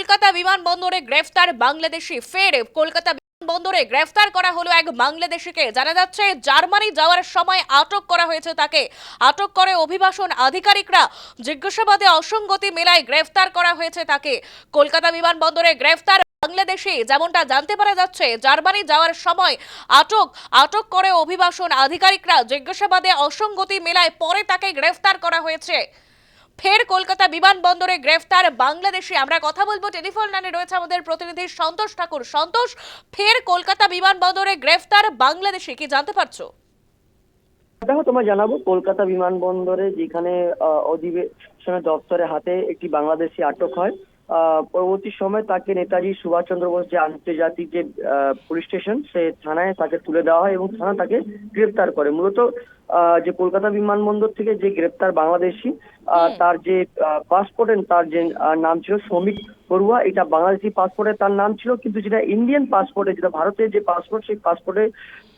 কলকাতা বিমানবন্দরে গ্রেফতার বাংলাদেশি। ফের কলকাতা বিমানবন্দরে গ্রেফতার করা হলো এক বাংলাদেশিকে। জানা যাচ্ছে, জার্মানি যাওয়ার সময় আটক করা হয়েছে তাকে। আটক করে অভিবাসন আধিকারিকরা। জিজ্ঞাসাবাদে অসঙ্গতি মেলায় গ্রেফতার করা হয়েছে তাকে। কলকাতা বিমানবন্দরে গ্রেফতার বাংলাদেশি, যেমনটা জানতে পারা যাচ্ছে, জার্মানি যাওয়ার সময় আটক আটক করে অভিবাসন আধিকারিকরা। জিজ্ঞাসাবাদে অসঙ্গতি মেলায় পরে তাকে গ্রেফতার করা হয়েছে। ফের কলকাতা বিমানবন্দরে গ্রেফতার বাংলাদেশি। আমরা কথা বলব টেলিফোন লাইনে রয়েছে আমাদের প্রতিনিধি সন্তোষ ঠাকুর। সন্তোষ, ফের কলকাতা বিমানবন্দরে গ্রেফতার বাংলাদেশি, কি জানতে পারছ? দেখো, তোমায় জানাব, কলকাতা বিমানবন্দরে যেখানে অধিবেশনের দপ্তরে হাতে একটি বাংলাদেশি আটক হয় পরবর্তী সময় তাকে নেতাজি সুভাষচন্দ্র বোস যে আন্তর্জাতিক যে পুলিশ স্টেশন, সে থানায় তাকে তুলে দেওয়া হয় এবং থানা তাকে গ্রেপ্তার করে। মূলত যে কলকাতা বিমানবন্দর থেকে যে গ্রেপ্তার বাংলাদেশি তার যে পাসপোর্টের তার যে নাম ছিল শ্রমিক বড়ুয়া এটা বাংলাদেশি পাসপোর্টে তার নাম ছিল কিন্তু যেটা ইন্ডিয়ান পাসপোর্টে যেটা ভারতের যে পাসপোর্ট সেই পাসপোর্টে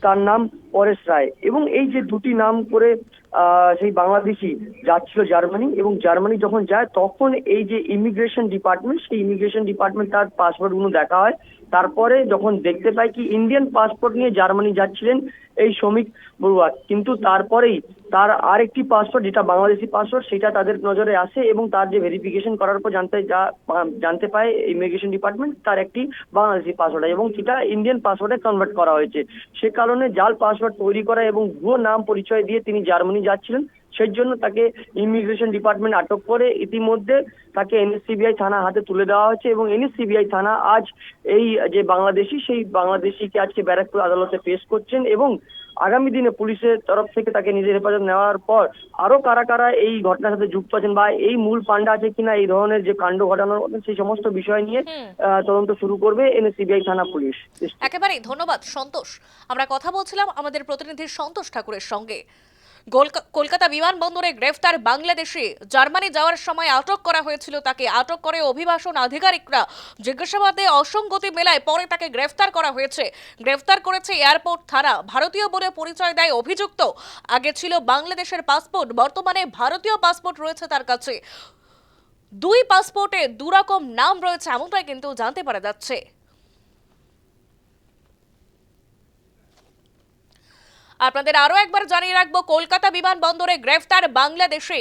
তার নাম পরেশ রায়। এবং এই যে দুটি নাম করে আহ, সেই বাংলাদেশি যাচ্ছিল জার্মানি এবং জার্মানি যখন যায় তখন এই যে ইমিগ্রেশন ডিপার্টমেন্ট সেই ইমিগ্রেশন ডিপার্টমেন্ট তার পাসপোর্টগুলো দেখা হয়। তারপরে যখন দেখতে পাই কি ইন্ডিয়ান পাসপোর্ট নিয়ে জার্মানি যাচ্ছিলেন এই শ্রমিক বড়ুয়া কিন্তু তারপরেই তার আরেকটি পাসপোর্ট যেটা বাংলাদেশি পাসপোর্ট সেটা তাদের নজরে আসে এবং তার যে ভেরিফিকেশন করার পর জানতে যা জানতে পায় ইমিগ্রেশন ডিপার্টমেন্ট তার একটি বাংলাদেশি পাসপোর্ট এবং সেটা ইন্ডিয়ান পাসপোর্টে কনভার্ট করা হয়েছে। সে কারণে জাল পাসপোর্ট তৈরি করা এবং ভুয়ো নাম পরিচয় দিয়ে তিনি জার্মানি যাচ্ছিলেন। সেই জন্য তাকে ইমিগ্রেশন ডিপার্টমেন্ট আটক করে। ইতিমধ্যে তাকে এনএসসিবিআই থানা হাতে তুলে দেওয়া হয়েছে এবং এনএসসিবিআই থানা আজ এই যে বাংলাদেশি সেই বাংলাদেশিকে আজকে ব্যারাকপুর আদালতে পেশ করছেন এবং আগামী দিনে পুলিশের তরফ থেকে তাকে নিজের হেফাজত নেওয়ার পর আরও কারা কারা এই ঘটনার সাথে যুক্ত আছেন বা এই মূল পান্ডা আছে কিনা এই ধরনের যে কাণ্ড ঘটানোর সেই সমস্ত বিষয় নিয়ে আহ, তদন্ত শুরু করবে এনএসসিবিআই থানা পুলিশ। একেবারেই ধন্যবাদ সন্তোষ। আমরা কথা বলছিলাম আমাদের প্রতিনিধি সন্তোষ ঠাকুরের সঙ্গে। কলকাতা বিমানবন্দরে গ্রেফতার বাংলাদেশি। জার্মানি যাওয়ার সময় আটক করা হয়েছিল তাকে। আটক করে অভিবাসন আধিকারিকরা। জিজ্ঞাসাবাদে অসঙ্গতি মেলায় পরে তাকে গ্রেফতার করা হয়েছে। গ্রেফতার করেছে এয়ারপোর্ট থানা। ভারতীয় বলে পরিচয় দেয় অভিযুক্ত। আগে ছিল বাংলাদেশের পাসপোর্ট, বর্তমানে ভারতীয় পাসপোর্ট রয়েছে তার কাছে। দুই পাসপোর্টে দুরকম নাম রয়েছে এমনটাই কিন্তু জানতে পারা যাচ্ছে। আপনাদের আরও একবার জানিয়ে রাখব কলকাতা বিমানবন্দরে গ্রেফতার বাংলাদেশে।